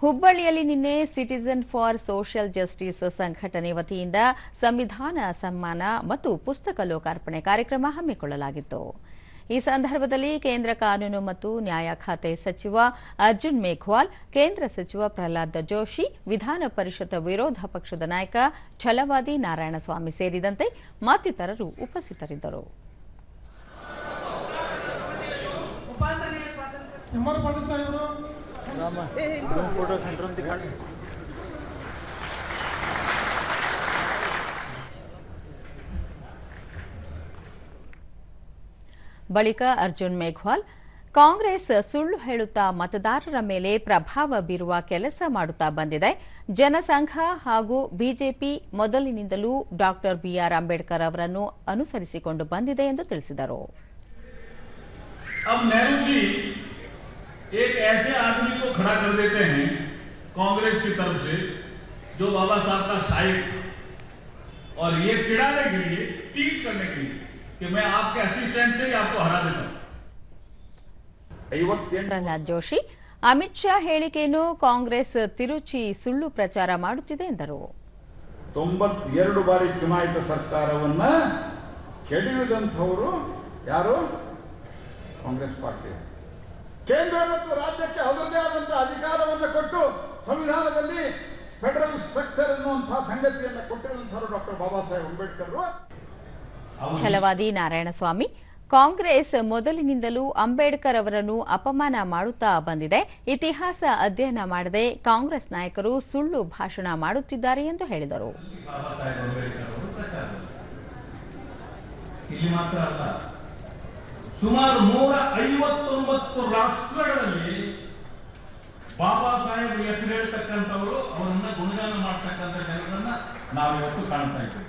ಹುಬ್ಬಳ್ಳಿಯಲ್ಲಿ ನಿನ್ನೆ citizen for social justice ಸಂಘಟನೆ ವತಿಯಿಂದ ಸಂವಿಧಾನ ಸಮ್ಮಾನ ಮತ್ತು ಪುಸ್ತಕ ಲೋಕಾರ್ಪಣೆ ಕಾರ್ಯಕ್ರಮ ಹಮ್ಮಿಕೊಳ್ಳಲಾಗಿತ್ತು. ಈ ಸಂದರ್ಭದಲ್ಲಿ ಕೇಂದ್ರ ಕಾನೂನು ಮತ್ತು ನ್ಯಾಯ ಖಾತೆ ಸಚಿವ ಅರ್ಜುನ್ ಮೇಘ್ವಾಲ್ ಕೇಂದ್ರ ಸಚಿವ ಪ್ರಹ್ಲಾದ್ ಜೋಶಿ ವಿಧಾನ ಪರಿಷತ್ ವಿರೋಧ ಪಕ್ಷದ ನಾಯಕ ಛಲವಾದಿ ನಾರಾಯಣಸ್ವಾಮಿ ಸೇರಿದಂತೆ ಮತ್ತಿತರರು ಉಪಸ್ಥಿತರಿದ್ದರು. ಎಂ ಆರ್ ಪಾಟೀಲ್ ಸಾಹೇಬರು फोटो सेंटर में दिखा ಬಳಿಕ ಅರ್ಜುನ್ ಮೇಘ್ವಾಲ್ ಕಾಂಗ್ರೆಸ್ ಸುಳ್ಳು ಹೇಳುತ್ತಾ ಮತದಾರರ ಮೇಲೆ ಪ್ರಭಾವ ಬೀರುವ ಕೆಲಸ ಮಾಡುತ್ತಾ ಬಂದಿದೆ ಜನಸಂಘ ಹಾಗೂ ಬಿಜೆಪಿ ಮೊದಲಿನಿಂದಲೂ ಡಾಕ್ಟರ್ ಬಿಆರ್ ಅಂಬೇಡ್ಕರ್ ಅವರನ್ನು ಅನುಸರಿಸಿಕೊಂಡು ಬಂದಿದೆ ಎಂದು ತಿಳಿಸಿದರು अब नेहरू जी एक ऐसे आदमी को खड़ा कर देते हैं कांग्रेस की तरफ से जो बाबा साहब का साइड और ये चिढ़ाने के लिए टीच करने के लिए कि मैं आपके असिस्टेंट से ही आपको हरा देता हूं ಐವತ್ತೆಂಟು ಪ್ರಹ್ಲಾದ್ ಜೋಶಿ ಅಮಿತ್ ಶಾ ಹೇಳಿಕೆಯನ್ನು ಕಾಂಗ್ರೆಸ್ ತಿರುಚಿ ಸುಳ್ಳು ಪ್ರಚಾರ ಮಾಡುತ್ತಿದೆ ಎಂದರು ತೊಂಬತ್ತೆರಡು ಬಾರಿ ಚುನಾಯಿತ ಸರ್ಕಾರವನ್ನ ಕೆಡವಿದಂಥವರು ಯಾರು ಕಾಂಗ್ರೆಸ್ ಪಾರ್ಟಿ ಕೇಂದ್ರ ಮತ್ತು ರಾಜ್ಯಕ್ಕೆ ಅವರದೇ ಆದಂತಹ ಅಧಿಕಾರವನ್ನು ಕೊಟ್ಟು ಸಂವಿಧಾನದಲ್ಲಿ ಫೆಡರಲ್ ಸ್ಟ್ರಕ್ಚರ್ ಅನ್ನುವಂತಹ ಸಂಗತಿಯನ್ನು ಕೊಟ್ಟಿರುವಂತಹ ಡಾಕ್ಟರ್ ಬಾಬಾ ಸಾಹೇಬ್ ಅಂಬೇಡ್ಕರ್. ಛಲವಾದಿ ನಾರಾಯಣಸ್ವಾಮಿ ಕಾಂಗ್ರೆಸ್ ಮೊದಲಿನಿಂದಲೂ ಅಂಬೇಡ್ಕರ್ ಅವರನ್ನು ಅಪಮಾನ ಮಾಡುತ್ತಾ ಬಂದಿದೆ. ಇತಿಹಾಸ ಅಧ್ಯಯನ ಮಾಡದೆ ಕಾಂಗ್ರೆಸ್ ನಾಯಕರು ಸುಳ್ಳು ಭಾಷಣ ಮಾಡುತ್ತಿದ್ದಾರೆ ಎಂದು ಹೇಳಿದರು. ಸುಮಾರು ನೂರ ಐವತ್ತೊಂಬತ್ತು ರಾಷ್ಟ್ರಗಳಲ್ಲಿ ಬಾಬಾ ಸಾಹೇಬ್ ಹೆಸರು ಹೇಳ್ತಕ್ಕಂಥವರು ಅವರನ್ನ ಗುಣಗಾನ ಮಾಡ್ತಕ್ಕಂಥ ಜನರನ್ನ ನಾವಿವತ್ತು ಕಾಣ್ತಾ ಇದ್ದೇವೆ.